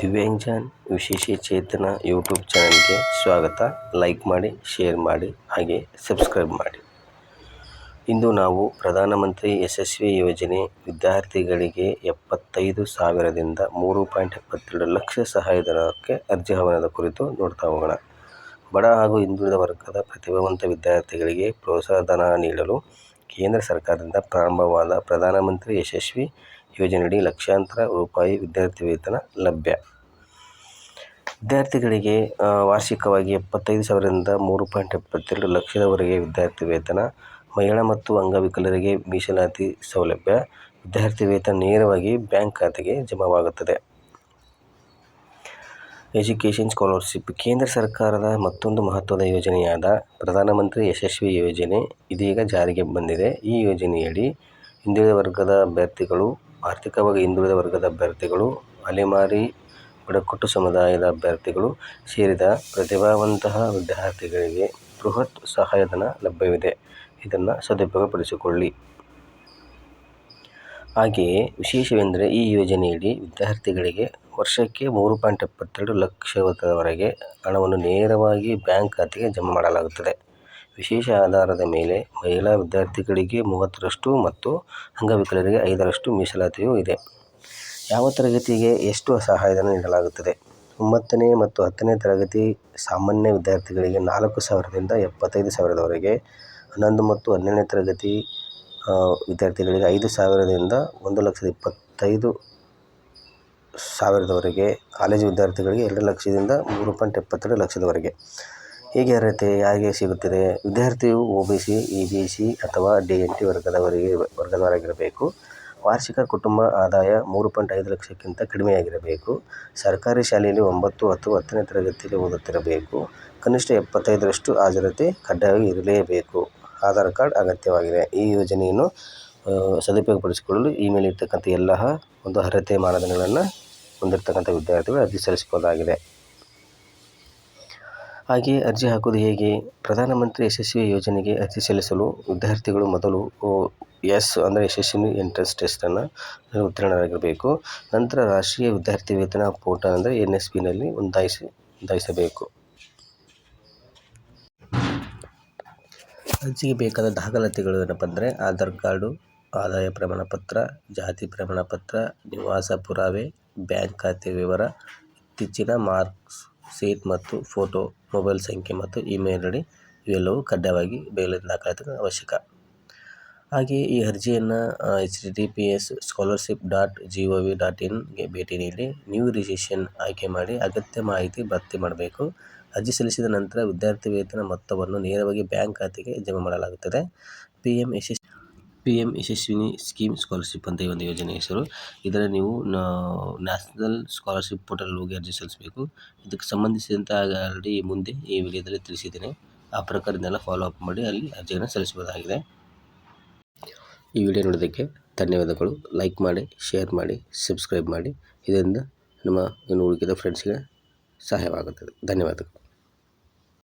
ದಿವ್ಯಾಂಗಜನ್ ವಿಶೇಷಚೇತನ YouTube ಚಾನಲ್ಗೆ ಸ್ವಾಗತ. Like ಮಾಡಿ, ಶೇರ್ ಮಾಡಿ, ಹಾಗೆ ಸಬ್ಸ್ಕ್ರೈಬ್ ಮಾಡಿ. ಇಂದು ನಾವು ಪ್ರಧಾನಮಂತ್ರಿ ಯಶಸ್ವಿ ಯೋಜನೆ ವಿದ್ಯಾರ್ಥಿಗಳಿಗೆ ಎಪ್ಪತ್ತೈದು ಸಾವಿರದಿಂದ ಮೂರು ಪಾಯಿಂಟ್ ಎಪ್ಪತ್ತೆರಡು ಲಕ್ಷ ಸಹಾಯಧನಕ್ಕೆ ಅರ್ಜಿ ಹವನದ ಕುರಿತು ನೋಡ್ತಾ ಹೋಗೋಣ. ಬಡ ಹಾಗೂ ಹಿಂದುಳಿದ ವರ್ಗದ ಪ್ರತಿಭಾವಂತ ವಿದ್ಯಾರ್ಥಿಗಳಿಗೆ ಪ್ರೋತ್ಸಾಹಧನ ನೀಡಲು ಕೇಂದ್ರ ಸರ್ಕಾರದಿಂದ ಪ್ರಾರಂಭವಾದ ಪ್ರಧಾನಮಂತ್ರಿ ಯಶಸ್ವಿ ಯೋಜನೆಯಡಿ ಲಕ್ಷಾಂತರ ರೂಪಾಯಿ ವಿದ್ಯಾರ್ಥಿ ವೇತನ ಲಭ್ಯ. ವಿದ್ಯಾರ್ಥಿಗಳಿಗೆ ವಾರ್ಷಿಕವಾಗಿ ಎಪ್ಪತ್ತೈದು ಸಾವಿರದಿಂದ ಮೂರು ಪಾಯಿಂಟ್ ಎಪ್ಪತ್ತೆರಡು ಲಕ್ಷದವರೆಗೆ ವಿದ್ಯಾರ್ಥಿ ವೇತನ, ಮಹಿಳಾ ಮತ್ತು ಅಂಗವಿಕಲರಿಗೆ ಮೀಸಲಾತಿ ಸೌಲಭ್ಯ, ವಿದ್ಯಾರ್ಥಿ ವೇತನ ನೇರವಾಗಿ ಬ್ಯಾಂಕ್ ಖಾತೆಗೆ ಜಮಾವಾಗುತ್ತದೆ. ಎಜುಕೇಷನ್ ಸ್ಕಾಲರ್ಶಿಪ್ ಕೇಂದ್ರ ಸರ್ಕಾರದ ಮತ್ತೊಂದು ಮಹತ್ವದ ಯೋಜನೆಯಾದ ಪ್ರಧಾನಮಂತ್ರಿ ಯಶಸ್ವಿ ಯೋಜನೆ ಇದೀಗ ಜಾರಿಗೆ ಬಂದಿದೆ. ಈ ಯೋಜನೆಯಡಿ ಹಿಂದುಳಿದ ವರ್ಗದ ಅಭ್ಯರ್ಥಿಗಳು, ಆರ್ಥಿಕವಾಗಿ ಹಿಂದುಳಿದ ವರ್ಗದ ಅಭ್ಯರ್ಥಿಗಳು, ಅಲೆಮಾರಿ, ಬುಡಕಟ್ಟು ಸಮುದಾಯದ ಅಭ್ಯರ್ಥಿಗಳು ಸೇರಿದ ಪ್ರತಿಭಾವಂತಹ ವಿದ್ಯಾರ್ಥಿಗಳಿಗೆ ಬೃಹತ್ ಸಹಾಯಧನ ಲಭ್ಯವಿದೆ. ಇದನ್ನು ಸದುಪಯೋಗಪಡಿಸಿಕೊಳ್ಳಿ. ಹಾಗೆಯೇ ವಿಶೇಷವೆಂದರೆ ಈ ಯೋಜನೆಯಡಿ ವಿದ್ಯಾರ್ಥಿಗಳಿಗೆ ವರ್ಷಕ್ಕೆ ಮೂರು ಪಾಯಿಂಟ್ ಎಪ್ಪತ್ತೆರಡು ಲಕ್ಷದವರೆಗೆ ಹಣವನ್ನು ನೇರವಾಗಿ ಬ್ಯಾಂಕ್ ಖಾತೆಗೆ ಜಮಾ ಮಾಡಲಾಗುತ್ತದೆ. ವಿಶೇಷ ಆಧಾರದ ಮೇಲೆ ಮಹಿಳಾ ವಿದ್ಯಾರ್ಥಿಗಳಿಗೆ ಮೂವತ್ತರಷ್ಟು ಮತ್ತು ಅಂಗವಿಕಲರಿಗೆ ಐದರಷ್ಟು ಮೀಸಲಾತಿಯೂ ಇದೆ. ಯಾವ ತರಗತಿಗೆ ಎಷ್ಟು ಸಹಾಯಧನ ನೀಡಲಾಗುತ್ತದೆ? ಒಂಬತ್ತನೇ ಮತ್ತು ಹತ್ತನೇ ತರಗತಿ ಸಾಮಾನ್ಯ ವಿದ್ಯಾರ್ಥಿಗಳಿಗೆ ನಾಲ್ಕು ಸಾವಿರದಿಂದ ಎಪ್ಪತ್ತೈದು ಸಾವಿರದವರೆಗೆ ಹನ್ನೊಂದು ಮತ್ತು ಹನ್ನೆರಡನೇ ತರಗತಿ ವಿದ್ಯಾರ್ಥಿಗಳಿಗೆ ಐದು ಸಾವಿರದಿಂದ ಒಂದು ಲಕ್ಷದ ಇಪ್ಪತ್ತೈದು ಸಾವಿರದವರೆಗೆ, ಕಾಲೇಜು ವಿದ್ಯಾರ್ಥಿಗಳಿಗೆ ಎರಡು ಲಕ್ಷದಿಂದ ಮೂರು ಪಾಯಿಂಟ್ ಎಪ್ಪತ್ತೆರಡು ಲಕ್ಷದವರೆಗೆ. ಹೇಗೆ ಅರ್ಹತೆ ಯಾರಿಗೆ ಸಿಗುತ್ತದೆ? ವಿದ್ಯಾರ್ಥಿಯು O B C E B C ಅಥವಾ ಡಿ ಎನ್ ಟಿ ವರ್ಗದವರಿಗೆ ವರ್ಗದವರಾಗಿರಬೇಕು. ವಾರ್ಷಿಕ ಕುಟುಂಬ ಆದಾಯ ಮೂರು ಪಾಯಿಂಟ್ ಐದು ಲಕ್ಷಕ್ಕಿಂತ ಕಡಿಮೆಯಾಗಿರಬೇಕು. ಸರ್ಕಾರಿ ಶಾಲೆಯಲ್ಲಿ ಒಂಬತ್ತು ಅಥವಾ ಹತ್ತನೇ ತರಗತಿಯಲ್ಲಿ ಓದುತ್ತಿರಬೇಕು. ಕನಿಷ್ಠ ಎಪ್ಪತ್ತೈದರಷ್ಟು ಹಾಜರಾತಿ ಕಡ್ಡಾಯವಾಗಿ ಇರಲೇಬೇಕು. ಆಧಾರ್ ಕಾರ್ಡ್ ಅಗತ್ಯವಾಗಿದೆ. ಈ ಯೋಜನೆಯನ್ನು ಸದುಪಯೋಗಪಡಿಸಿಕೊಳ್ಳಲು ಈ ಮೇಲೆ ಇರ್ತಕ್ಕಂಥ ಎಲ್ಲ ಒಂದು ಅರ್ಹತೆ ಮಾನದಂಡಗಳನ್ನು ಹೊಂದಿರತಕ್ಕಂಥ ವಿದ್ಯಾರ್ಥಿಗಳು ಅರ್ಜಿ ಸಲ್ಲಿಸಬಹುದಾಗಿದೆ. ಹಾಗೆಯೇ ಅರ್ಜಿ ಹಾಕೋದು ಹೇಗೆ? ಪ್ರಧಾನಮಂತ್ರಿ ಯಶಸ್ವಿ ಯೋಜನೆಗೆ ಅರ್ಜಿ ಸಲ್ಲಿಸಲು ವಿದ್ಯಾರ್ಥಿಗಳು ಮೊದಲು ಎಸ್ ಅಂದರೆ ಯಶಸ್ವಿನಿ ಎಂಟ್ರೆನ್ಸ್ ಟೆಸ್ಟನ್ನು ಉತ್ತೀರ್ಣರಾಗಿರಬೇಕು. ನಂತರ ರಾಷ್ಟ್ರೀಯ ವಿದ್ಯಾರ್ಥಿ ವೇತನ ಪೋರ್ಟಲ್ ಅಂದರೆ ಎನ್ ಎಸ್ ಪಿನಲ್ಲಿ ಒಂದಾಯಿಸಿ ನೋಂದಾಯಿಸಬೇಕು. ಅರ್ಜಿಗೆ ಬೇಕಾದ ದಾಖಲಾತಿಗಳು ಏನಪ್ಪ ಅಂದರೆ ಆಧಾರ್ ಕಾರ್ಡು, ಆದಾಯ ಪ್ರಮಾಣ ಪತ್ರ ಜಾತಿ ಪ್ರಮಾಣ ಪತ್ರ ನಿವಾಸ ಪುರಾವೆ, ಬ್ಯಾಂಕ್ ಖಾತೆ ವಿವರ, ಇತ್ತೀಚಿನ ಮಾರ್ಕ್ಸ್ ಸೀಟ್ ಮತ್ತು ಫೋಟೋ, ಮೊಬೈಲ್ ಸಂಖ್ಯೆ ಮತ್ತು ಇಮೇಲ್ ಐ ಡಿ ಇವೆಲ್ಲವೂ ಕಡ್ಡಾಯವಾಗಿ ಬೇಲಿನ ದಾಖಲಾತಿಗಳು ಅವಶ್ಯಕ. ಹಾಗೆಯೇ ಈ ಅರ್ಜಿಯನ್ನು H T P S scholarship dot G O V dot ಇನ್ಗೆ ಭೇಟಿ ನೀಡಿ ನ್ಯೂ ರಿಜಿಸ್ಟ್ರೇಷನ್ ಆಯ್ಕೆ ಮಾಡಿ ಅಗತ್ಯ ಮಾಹಿತಿ ಭರ್ತಿ ಮಾಡಬೇಕು. ಅರ್ಜಿ ಸಲ್ಲಿಸಿದ ನಂತರ ವಿದ್ಯಾರ್ಥಿ ವೇತನ ಮೊತ್ತವನ್ನು ನೇರವಾಗಿ ಬ್ಯಾಂಕ್ ಖಾತೆಗೆ ಜಮಾ ಮಾಡಲಾಗುತ್ತದೆ. P M Yashas P M Yashasvini scheme scholarship ಅಂತ ಈ ಒಂದು ಯೋಜನೆ ಹೆಸರು. ಇದರಲ್ಲಿ ನೀವು ನ್ಯಾಷನಲ್ ಸ್ಕಾಲರ್ಶಿಪ್ ಪೋರ್ಟಲ್ ಹೋಗಿ ಅರ್ಜಿ ಸಲ್ಲಿಸಬೇಕು. ಇದಕ್ಕೆ ಸಂಬಂಧಿಸಿದಂತೆ ಆಲ್ರೆಡಿ ಮುಂದೆ ಈ ವಿಡಿಯೋದಲ್ಲಿ ತಿಳಿಸಿದ್ದೇನೆ. ಆ ಪ್ರಕಾರದನ್ನೆಲ್ಲ ಫಾಲೋ ಅಪ್ ಮಾಡಿ ಅಲ್ಲಿ ಅರ್ಜಿಯನ್ನು ಸಲ್ಲಿಸಬಹುದಾಗಿದೆ. ಈ ವಿಡಿಯೋ ನೋಡೋದಕ್ಕೆ ಧನ್ಯವಾದಗಳು. ಲೈಕ್ ಮಾಡಿ ಶೇರ್ ಮಾಡಿ ಸಬ್ಸ್ಕ್ರೈಬ್ ಮಾಡಿ. ಇದರಿಂದ ನಮ್ಮ ಇನ್ನು ಉಳಿದ ಫ್ರೆಂಡ್ಸ್ಗೆ ಸಹಾಯವಾಗುತ್ತದೆ. ಧನ್ಯವಾದಗಳು.